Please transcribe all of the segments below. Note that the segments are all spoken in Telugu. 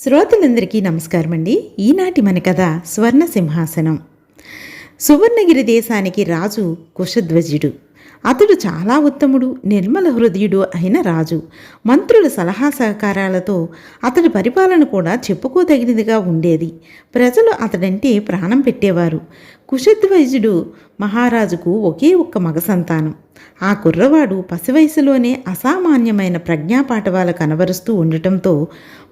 శ్రోతలందరికీ నమస్కారం అండి ఈనాటి మన కథ స్వర్ణ సింహాసనం సువర్ణగిరి దేశానికి రాజు కుషధ్వజుడు అతడు చాలా ఉత్తముడు నిర్మల హృదయుడు అయిన రాజు. మంత్రుల సలహా సహకారాలతో అతడి పరిపాలన కూడా చెప్పుకోదగినదిగా ఉండేది. ప్రజలు అతడంటే ప్రాణం పెట్టేవారు. కుశధ్వజుడు మహారాజుకు ఒకే ఒక్క మగ సంతానం. ఆ కుర్రవాడు పసివయసులోనే అసామాన్యమైన ప్రజ్ఞాపాఠవాలు కనబరుస్తూ ఉండటంతో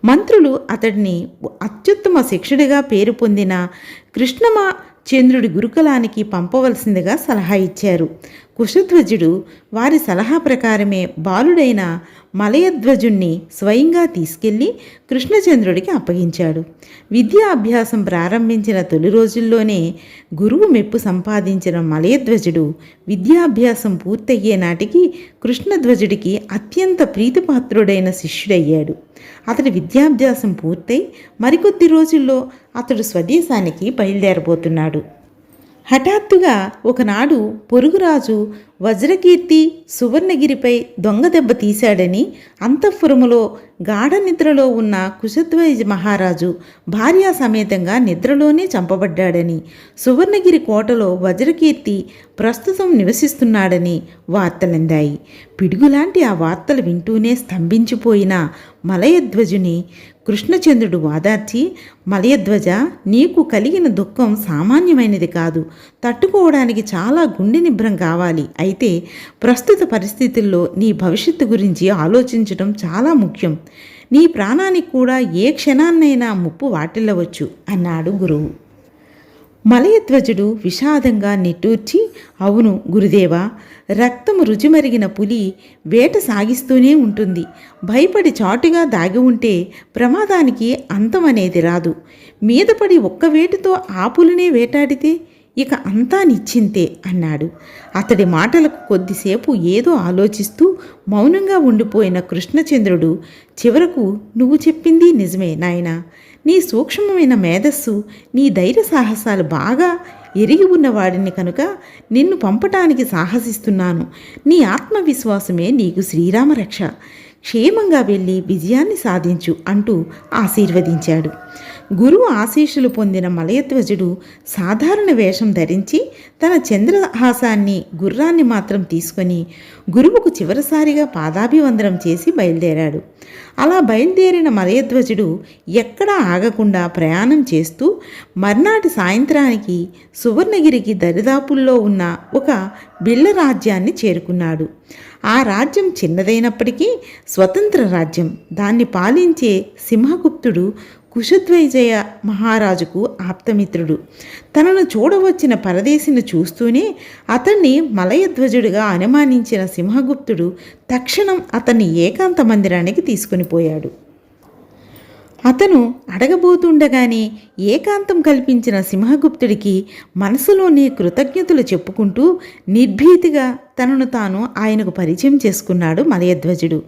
మంత్రులు అతడిని అత్యుత్తమ శిక్షుడిగా పేరు పొందిన కృష్ణమ చంద్రుడి గురుకులానికి పంపవలసిందిగా సలహా ఇచ్చారు. కుశధ్వజుడు వారి సలహా ప్రకారమే బాలుడైన మలయధ్వజుణ్ణి స్వయంగా తీసుకెళ్ళి కృష్ణచంద్రుడికి అప్పగించాడు. విద్యాభ్యాసం ప్రారంభించిన తొలి రోజుల్లోనే గురువు మెప్పు సంపాదించిన మలయధ్వజుడు విద్యాభ్యాసం పూర్తయ్యే నాటికి కృష్ణధ్వజుడికి అత్యంత ప్రీతిపాత్రుడైన శిష్యుడయ్యాడు. అతడి విద్యాభ్యాసం పూర్తయి మరికొద్ది రోజుల్లో అతడు స్వదేశానికి బయలుదేరబోతున్నాడు. హఠాత్తుగా ఒకనాడు పొరుగురాజు వజ్రకీర్తి సువర్ణగిరిపై దొంగ దెబ్బ తీశాడని అంతఃపురములో గాఢ నిద్రలో ఉన్న కుశధ్వజ మహారాజు భార్యా సమేతంగా నిద్రలోనే చంపబడ్డాడని సువర్ణగిరి కోటలో వజ్రకీర్తి ప్రస్తుతం నివసిస్తున్నాడని వార్తలందాయి. పిడుగులాంటి ఆ వార్తలు వింటూనే స్తంభించిపోయిన మలయధ్వజుని కృష్ణచంద్రుడు వాదార్చి మలయధ్వజ నీకు కలిగిన దుఃఖం సామాన్యమైనది కాదు. తట్టుకోవడానికి చాలా గుండె నిభ్రం కావాలి. అయితే ప్రస్తుత పరిస్థితుల్లో నీ భవిష్యత్తు గురించి ఆలోచించడం చాలా ముఖ్యం. నీ ప్రాణానికి కూడా ఏ క్షణాన్నైనా ముప్పు వాటిల్లవచ్చు అన్నాడు గురువు. మలయధ్వజుడు విషాదంగా నిట్టూర్చి అవును గురుదేవా రక్తము రుచిమరిగిన పులి వేట సాగిస్తూనే ఉంటుంది. భయపడి చాటుగా దాగి ఉంటే ప్రమాదానికి అంతం అనేది రాదు. మీదపడి ఒక్క వేటుతో ఆ పులినే వేటాడితే ఇక అంతా నిశ్చింతే అన్నాడు. అతడి మాటలకు కొద్దిసేపు ఏదో ఆలోచిస్తూ మౌనంగా ఉండిపోయిన కృష్ణచంద్రుడు చివరకు నువ్వు చెప్పింది నిజమే నాయనా. నీ సూక్ష్మమైన మేధస్సు నీ ధైర్య సాహసాలు బాగా ఎరిగి ఉన్నవాడిని కనుక నిన్ను పంపటానికి సాహసిస్తున్నాను. నీ ఆత్మవిశ్వాసమే నీకు శ్రీరామరక్ష క్షేమంగా వెళ్ళి విజయాన్ని సాధించు అంటూ ఆశీర్వదించాడు. గురువు ఆశీస్సులు పొందిన మలయధ్వజుడు సాధారణ వేషం ధరించి తన చంద్రహాసాన్ని గుర్రాన్ని మాత్రం తీసుకొని గురువుకు చివరిసారిగా పాదాభివందనం చేసి బయలుదేరాడు. అలా బయలుదేరిన మలయధ్వజుడు ఎక్కడా ఆగకుండా ప్రయాణం చేస్తూ మర్నాటి సాయంత్రానికి సువర్ణగిరికి దరిదాపుల్లో ఉన్న ఒక బిళ్ళ రాజ్యాన్ని చేరుకున్నాడు. ఆ రాజ్యం చిన్నదైనప్పటికీ స్వతంత్ర రాజ్యం. దాన్ని పాలించే సింహగుప్తుడు కుశధ్వైజయ మహారాజుకు ఆప్తమిత్రుడు. తనను చూడవచ్చిన పరదేశిని చూస్తూనే అతన్ని మలయధ్వజుడిగా అనుమానించిన సింహగుప్తుడు తక్షణం అతన్ని ఏకాంత మందిరానికి తీసుకుని పోయాడు. అతను అడగబోతుండగానే ఏకాంతం కల్పించిన సింహగుప్తుడికి మనసులోనే కృతజ్ఞతలు చెప్పుకుంటూ నిర్భీతిగా తనను తాను ఆయనకు పరిచయం చేసుకున్నాడు మలయధ్వజుడు.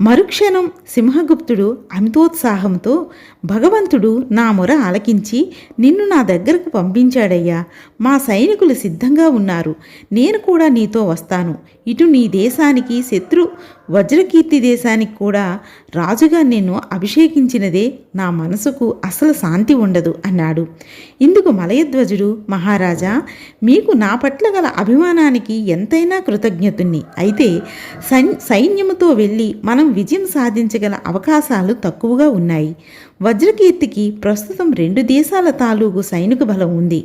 మరుక్షణం సింహగుప్తుడు అమితోత్సాహంతో భగవంతుడు నా మొర ఆలకించి నిన్ను నా దగ్గరకు పంపించాడయ్యా. మా సైనికులు సిద్ధంగా ఉన్నారు. నేను కూడా నీతో వస్తాను. ఇటు నీ దేశానికి శత్రు వజ్రకీర్తి దేశానికి కూడా రాజుగా నిన్ను అభిషేకించినదే నా మనసుకు అసలు శాంతి ఉండదు అన్నాడు. ఇందుకు మలయధ్వజుడు మహారాజా మీకు నా పట్ల గల అభిమానానికి ఎంతైనా కృతజ్ఞతుణ్ణి. అయితే సైన్యముతో వెళ్ళి మనం విజయం సాధించగల అవకాశాలు తక్కువగా ఉన్నాయి. వజ్రకీర్తికి ప్రస్తుతం రెండు దేశాల తాలూకు సైనిక బలం ఉంది.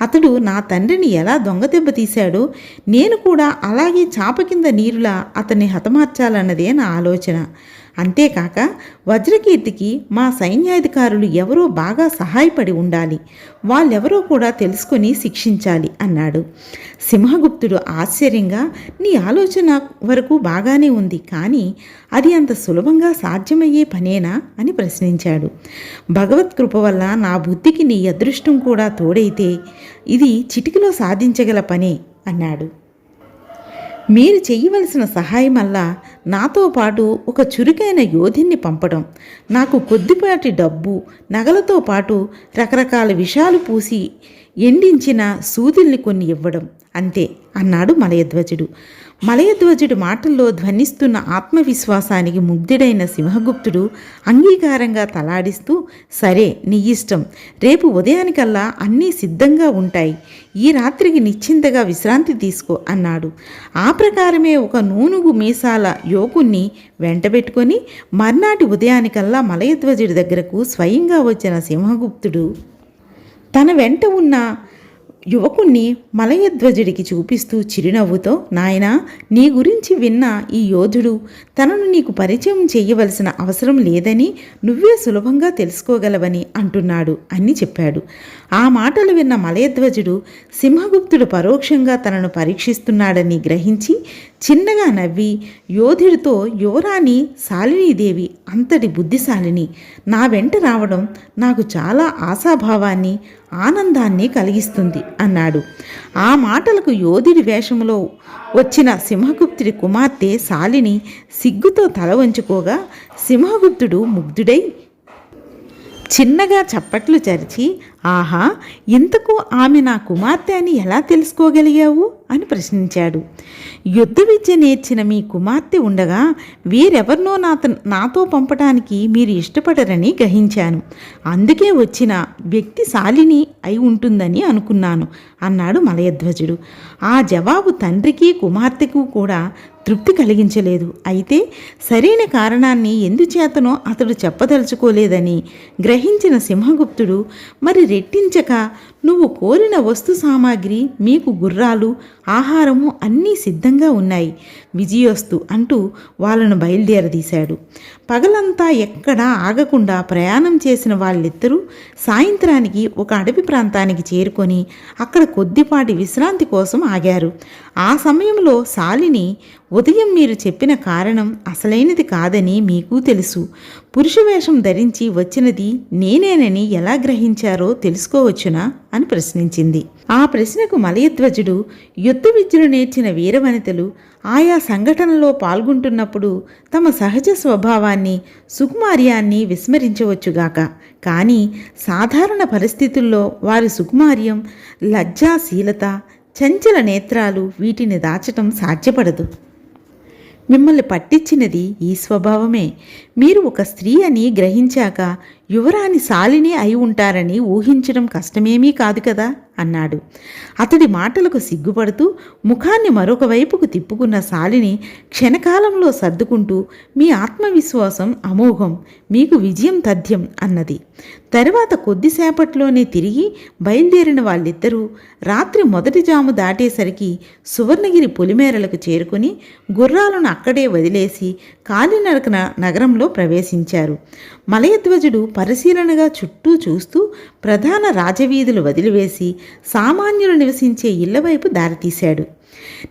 అతడు నా తండ్రిని ఎలా దొంగ దెబ్బ తీశాడో? నేను కూడా అలాగే చాప కింద నీరులా అతన్ని హతమార్చాలన్నదే నా ఆలోచన. అంతేకాక వజ్రకీర్తికి మా సైన్యాధికారులు ఎవరో బాగా సహాయపడి ఉండాలి. వాళ్ళెవరో కూడా తెలుసుకొని శిక్షించాలి అన్నాడు. సింహగుప్తుడు ఆశ్చర్యంగా నీ ఆలోచన వరకు బాగానే ఉంది కానీ అది అంత సులభంగా సాధ్యమయ్యే పనేనా? అని ప్రశ్నించాడు. భగవత్ కృప వల్ల నా బుద్ధికి నీ అదృష్టం కూడా తోడైతే ఇది చిటికలో సాధించగల పనే అన్నాడు. మీరు చేయవలసిన సహాయమల్లా నాతో పాటు ఒక చురుకైన యోధిని పంపడం నాకు కొద్దిపాటి డబ్బు నగలతో పాటు రకరకాల విషాలు పూసి ఎండించిన సూదుల్ని కొన్ని ఇవ్వడం అంతే అన్నాడు మలయధ్వజుడు. మలయధ్వజుడి మాటల్లో ధ్వనిస్తున్న ఆత్మవిశ్వాసానికి ముగ్ధుడైన సింహగుప్తుడు అంగీకారంగా తలాడిస్తూ సరే నీ ఇష్టం. రేపు ఉదయానికల్లా అన్నీ సిద్ధంగా ఉంటాయి. ఈ రాత్రికి నిశ్చింతగా విశ్రాంతి తీసుకో అన్నాడు. ఆ ప్రకారమే ఒక నూనుగు మీసాల యోకుణ్ణి వెంటబెట్టుకొని మర్నాటి ఉదయానికల్లా మలయధ్వజుడి దగ్గరకు స్వయంగా వచ్చిన సింహగుప్తుడు తన వెంట ఉన్న యువకుణ్ణి మలయధ్వజుడికి చూపిస్తూ చిరునవ్వుతో నాయనా నీ గురించి విన్న ఈ యోధుడు తనను నీకు పరిచయం చేయవలసిన అవసరం లేదని నువ్వే సులభంగా తెలుసుకోగలవని అంటున్నాడు అని చెప్పాడు. ఆ మాటలు విన్న మలయధ్వజుడు సింహగుప్తుడు పరోక్షంగా తనను పరీక్షిస్తున్నాడని గ్రహించి చిన్నగా నవ్వి యోధుడితో యువరాణి శాలినీదేవి అంతటి బుద్ధిశాలిని. నా వెంట రావడం నాకు చాలా ఆశాభావాన్ని ఆనందాన్ని కలిగిస్తుంది అన్నాడు. ఆ మాటలకు యోధుడి వేషంలో వచ్చిన సింహగుప్తుడి కుమార్తె శాలిని సిగ్గుతో తల వంచుకోగా సింహగుప్తుడు ముగ్ధుడై చిన్నగా చప్పట్లు చరిచి ఆహా! ఇంతకు ఆమె నా కుమార్తె అని ఎలా తెలుసుకోగలిగావు? అని ప్రశ్నించాడు. యుద్ధ విద్య నేర్చిన మీ కుమార్తె ఉండగా వీరెవరినో నాత నాతో పంపడానికి మీరు ఇష్టపడరని గ్రహించాను. అందుకే వచ్చిన వ్యక్తి శాలిని అయి ఉంటుందని అనుకున్నాను అన్నాడు మలయధ్వజుడు. ఆ జవాబు తండ్రికి కుమార్తెకు కూడా తృప్తి కలిగించలేదు. అయితే సరైన కారణాన్ని ఎందుచేతనో అతడు చెప్పదలుచుకోలేదని గ్రహించిన సింహగుప్తుడు మరి రెట్టించక నువ్వు కోరిన వస్తు సామాగ్రి మీకు గుర్రాలు ఆహారము అన్నీ సిద్ధంగా ఉన్నాయి. విజయోస్తు అంటూ వాళ్ళను బయలుదేరదీశాడు. పగలంతా ఎక్కడా ఆగకుండా ప్రయాణం చేసిన వాళ్ళిద్దరూ సాయంత్రానికి ఒక అడవి ప్రాంతానికి చేరుకొని అక్కడ కొద్దిపాటి విశ్రాంతి కోసం ఆగారు. ఆ సమయంలో శాలిని ఉదయం మీరు చెప్పిన కారణం అసలైనది కాదని మీకు తెలుసు. పురుషవేషం ధరించి వచ్చినది నేనేనని ఎలా గ్రహించారో తెలుసుకోవచ్చునా? అని ప్రశ్నించింది. ఆ ప్రశ్నకు మలయధ్వజుడు యుద్ధ విద్యను నేర్చిన వీరవనితలు ఆయా సంఘటనలో పాల్గొంటున్నప్పుడు తమ సహజ స్వభావాన్ని సుకుమార్యాన్ని విస్మరించవచ్చుగాక. కానీ సాధారణ పరిస్థితుల్లో వారి సుకుమార్యం లజ్జాశీలత చంచల నేత్రాలు వీటిని దాచటం సాధ్యపడదు. మిమ్మల్ని పట్టించినది ఈ స్వభావమే. మీరు ఒక స్త్రీ అని గ్రహించాక యువరాని శాలిని అయి ఉంటారని ఊహించడం కష్టమేమీ కాదు కదా? అన్నాడు. అతడి మాటలకు సిగ్గుపడుతూ ముఖాన్ని మరొక వైపుకు తిప్పుకున్న శాలిని క్షణకాలంలో సర్దుకుంటూ మీ ఆత్మవిశ్వాసం అమోఘం మీకు విజయం తథ్యం అన్నది. తరువాత కొద్దిసేపట్లోనే తిరిగి బయలుదేరిన వాళ్ళిద్దరూ రాత్రి మొదటి జాము దాటేసరికి సువర్ణగిరి పొలిమేరలకు చేరుకుని గుర్రాలను అక్కడే వదిలేసి కాలినడకన నగరంలో ప్రవేశించారు. మలయధ్వజుడు పరిశీలనగా చుట్టూ చూస్తూ ప్రధాన రాజవీధులు వదిలివేసి సామాన్యులు నివసించే ఇళ్ళ వైపు దారితీశాడు.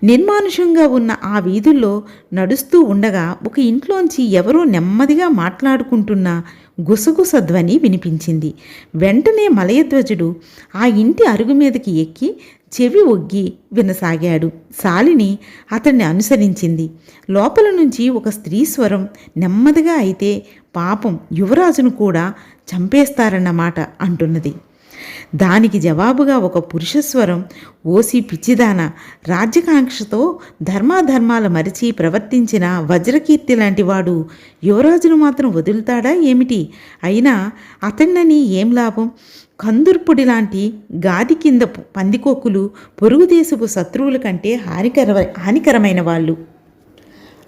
నిర్మానుషంగా ఉన్న ఆ వీధుల్లో నడుస్తూ ఉండగా ఒక ఇంట్లోంచి ఎవరో నెమ్మదిగా మాట్లాడుకుంటున్న గుసగుస ధ్వని వినిపించింది. వెంటనే మలయధ్వజుడు ఆ ఇంటి అరుగు మీదకి ఎక్కి చెవి ఒగ్గి వినసాగాడు. శాలిని అతన్ని అనుసరించింది. లోపల నుంచి ఒక స్త్రీ స్వరం నెమ్మదిగా అయితే పాపం యువరాజును కూడా చంపేస్తారన్నమాట అంటున్నది. దానికి జవాబుగా ఒక పురుషస్వరం ఓసి పిచ్చిదాన రాజ్యకాంక్షతో ధర్మాధర్మాల మరిచి ప్రవర్తించిన వజ్రకీర్తి లాంటివాడు యువరాజును మాత్రం వదులుతాడా ఏమిటి? అయినా అతన్నని ఏం లాభం? కందుర్పుడి లాంటి గాది కింద పందికొక్కులు పొరుగుదేశపు శత్రువుల కంటే హానికర హానికరమైన వాళ్ళు.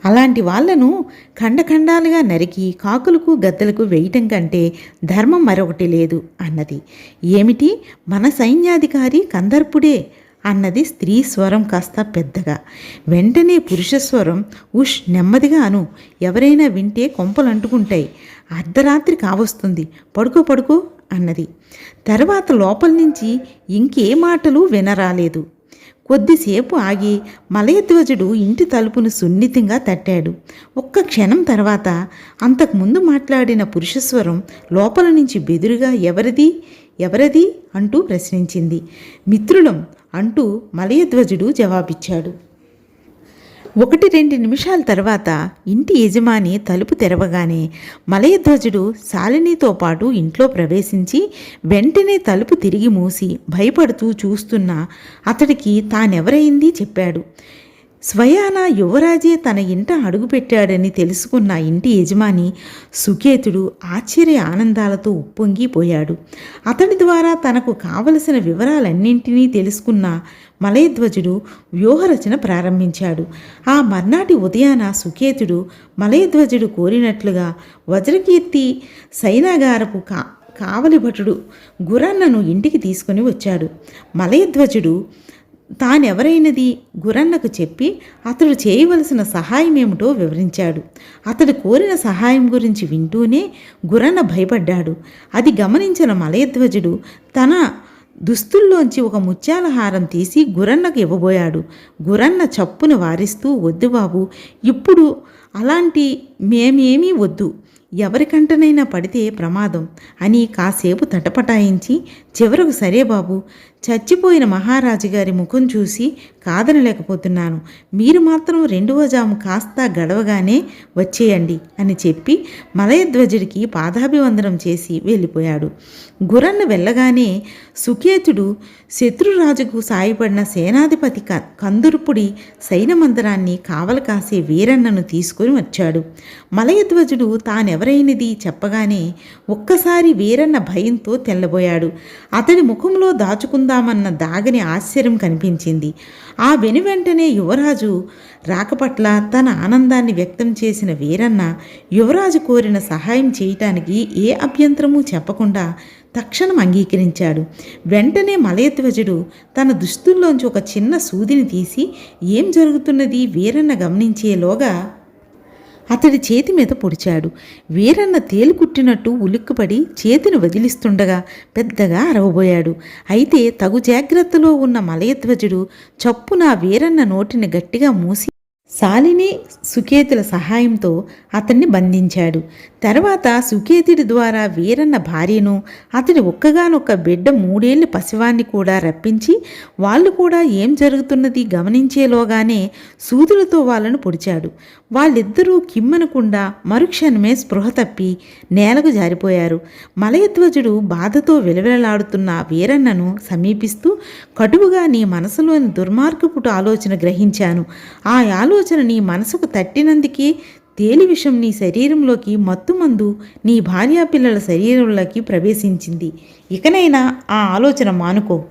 అలాంటి వాళ్ళను ఖండఖండాలుగా నరికి కాకులకు గద్దలకు వేయటం కంటే ధర్మం మరొకటి లేదు అన్నది. ఏమిటి? మన సైన్యాధికారి కందర్పుడే అన్నది స్త్రీ స్వరం కాస్త పెద్దగా. వెంటనే పురుష స్వరం ఉష్ నెమ్మదిగా అను. ఎవరైనా వింటే కొంపలు అంటుకుంటాయి. అర్ధరాత్రి కావస్తుంది. పడుకో పడుకో అన్నది. తర్వాత లోపల నుంచి ఇంకే మాటలు వినరాలేదు. కొద్దిసేపు ఆగి మలయధ్వజుడు ఇంటి తలుపును సున్నితంగా తట్టాడు. ఒక్క క్షణం తర్వాత అంతకుముందు మాట్లాడిన పురుషస్వరం లోపల నుంచి బెదురుగా ఎవరిది? ఎవరది? అంటూ ప్రశ్నించింది. మిత్రులం అంటూ మలయధ్వజుడు జవాబిచ్చాడు. ఒకటి రెండు నిమిషాల తర్వాత ఇంటి యజమాని తలుపు తెరవగానే మలయధ్వజుడు శాలినితో పాటు ఇంట్లో ప్రవేశించి వెంటనే తలుపు తిరిగి మూసి భయపడుతూ చూస్తున్న అతడికి తానెవరైంది చెప్పాడు. స్వయాన యువరాజే తన ఇంట అడుగుపెట్టాడని తెలుసుకున్న ఇంటి యజమాని సుకేతుడు ఆశ్చర్య ఆనందాలతో ఉప్పొంగిపోయాడు అతడి ద్వారా తనకు కావలసిన వివరాలన్నింటినీ తెలుసుకున్న మలయధ్వజుడు వ్యూహరచన ప్రారంభించాడు. ఆ మర్నాటి ఉదయాన సుకేతుడు మలయధ్వజుడు కోరినట్లుగా వజ్రకీర్తి సైనాగారపు కా కావలి భటుడు గురన్నను ఇంటికి తీసుకుని వచ్చాడు. మలయధ్వజుడు తానెవరైనది? గురన్నకు చెప్పి అతడు చేయవలసిన సహాయం ఏమిటో వివరించాడు. అతడు కోరిన సహాయం గురించి వింటూనే గురన్న భయపడ్డాడు. అది గమనించిన మలయధ్వజుడు తన దుస్తుల్లోంచి ఒక ముత్యాల హారం తీసి గురన్నకు ఇవ్వబోయాడు. గురన్న చప్పున వారిస్తూ వద్దు బాబు ఇప్పుడు అలాంటి మేమేమీ వద్దు. ఎవరికంటనైనా పడితే ప్రమాదం అని కాసేపు తటపటాయించి చివరకు సరే బాబు చచ్చిపోయిన మహారాజు గారి ముఖం చూసి కాదనలేకపోతున్నాను. మీరు మాత్రం రెండవ జాము కాస్త గడవగానే వచ్చేయండి అని చెప్పి మలయధ్వజుడికి పాదాభివందనం చేసి వెళ్ళిపోయాడు. గురన్న వెళ్ళగానే సుకేతుడు శత్రురాజుకు సాయపడిన సేనాధిపతి క కందుర్పుడి సైన్యమందరాన్ని కావల కాసే వీరన్నను తీసుకుని వచ్చాడు. మలయధ్వజుడు తానెవరైనది చెప్పగానే ఒక్కసారి వీరన్న భయంతో తెల్లబోయాడు. అతడి ముఖంలో దాచుకుందా చేసుకుందామన్న దాగని ఆశ్చర్యం కనిపించింది. ఆ వెను వెంటనే యువరాజు రాకపట్ల తన ఆనందాన్ని వ్యక్తం చేసిన వీరన్న యువరాజు కోరిన సహాయం చేయటానికి ఏ అభ్యంతరమూ చెప్పకుండా తక్షణం అంగీకరించాడు. వెంటనే మలయధ్వజుడు తన దుస్తుల్లోంచి ఒక చిన్న సూదిని తీసి ఏం జరుగుతున్నది? వీరన్న గమనించేలోగా అతడి చేతి మీద పొడిచాడు. వీరన్న తేలుకుట్టినట్టు ఉలిక్కుపడి చేతిని వదిలిస్తుండగా పెద్దగా అరవబోయాడు. అయితే తగు జాగ్రత్తలో ఉన్న మలయధ్వజుడు చప్పున వీరన్న నోటిని గట్టిగా మూసి శాలిని సుకేతుల సహాయంతో అతన్ని బంధించాడు. తర్వాత సుకేతుడి ద్వారా వీరన్న భార్యను అతడి ఒక్కగానొక్క బిడ్డ మూడేళ్ళ పసివాన్ని కూడా రప్పించి వాళ్ళు కూడా ఏం జరుగుతున్నది గమనించేలోగానే సూదులతో వాళ్ళను పొడిచాడు. వాళ్ళిద్దరూ కిమ్మనకుండా మరుక్షణమే స్పృహ తప్పి నేలకు జారిపోయారు. మలయధ్వజుడు బాధతో విలవిలలాడుతున్న వీరన్నను సమీపిస్తూ కటువుగా నీ మనసులోని దుర్మార్గపుటు ఆలోచన గ్రహించాను. ఆ ఆలోచన నీ మనసుకు తట్టినందుకే తేలి విషం నీ శరీరంలోకి మత్తుమందు నీ భార్యాపిల్లల శరీరంలోకి ప్రవేశించింది. ఇకనైనా ఆ ఆలోచన మానుకో.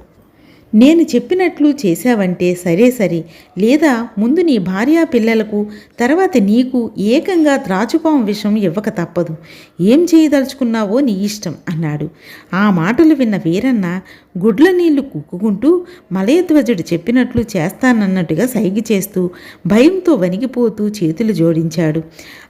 నేను చెప్పినట్లు చేశావంటే సరే సరే. లేదా ముందు నీ భార్యా పిల్లలకు తర్వాత నీకు ఏకంగా త్రాచుపాం విషం ఇవ్వక తప్పదు. ఏం చేయదలుచుకున్నావో నీ ఇష్టం అన్నాడు. ఆ మాటలు విన్న వీరన్న గుడ్ల నీళ్ళు కుక్కుకుంటూ మలయధ్వజుడు చెప్పినట్లు చేస్తానన్నట్టుగా సైగి చేస్తూ భయంతో వణిగిపోతూ చేతులు జోడించాడు.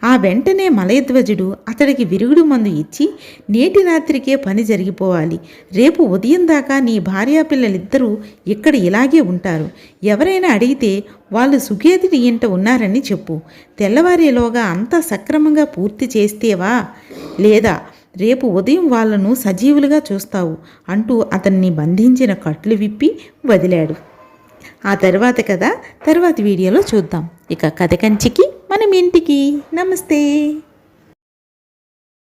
ఆ వెంటనే మలయధ్వజుడు అతడికి విరుగుడు మందు ఇచ్చి నేటి రాత్రికే పని జరిగిపోవాలి. రేపు ఉదయం దాకా నీ భార్యా పిల్లలిద్దరూ ఇక్కడ ఇలాగే ఉంటారు. ఎవరైనా అడిగితే వాళ్ళు సుఖేతుడి ఇంట ఉన్నారని చెప్పు. తెల్లవారేలోగా అంతా సక్రమంగా పూర్తి చేస్తేవా? లేదా రేపు ఉదయం వాళ్ళను సజీవులుగా చూస్తావు అంటూ అతన్ని బంధించిన కట్లు విప్పి వదిలాడు. ఆ తర్వాత కదా తర్వాత వీడియోలో చూద్దాం. ఇక కథ కంచికి మనం ఇంటికి. నమస్తే.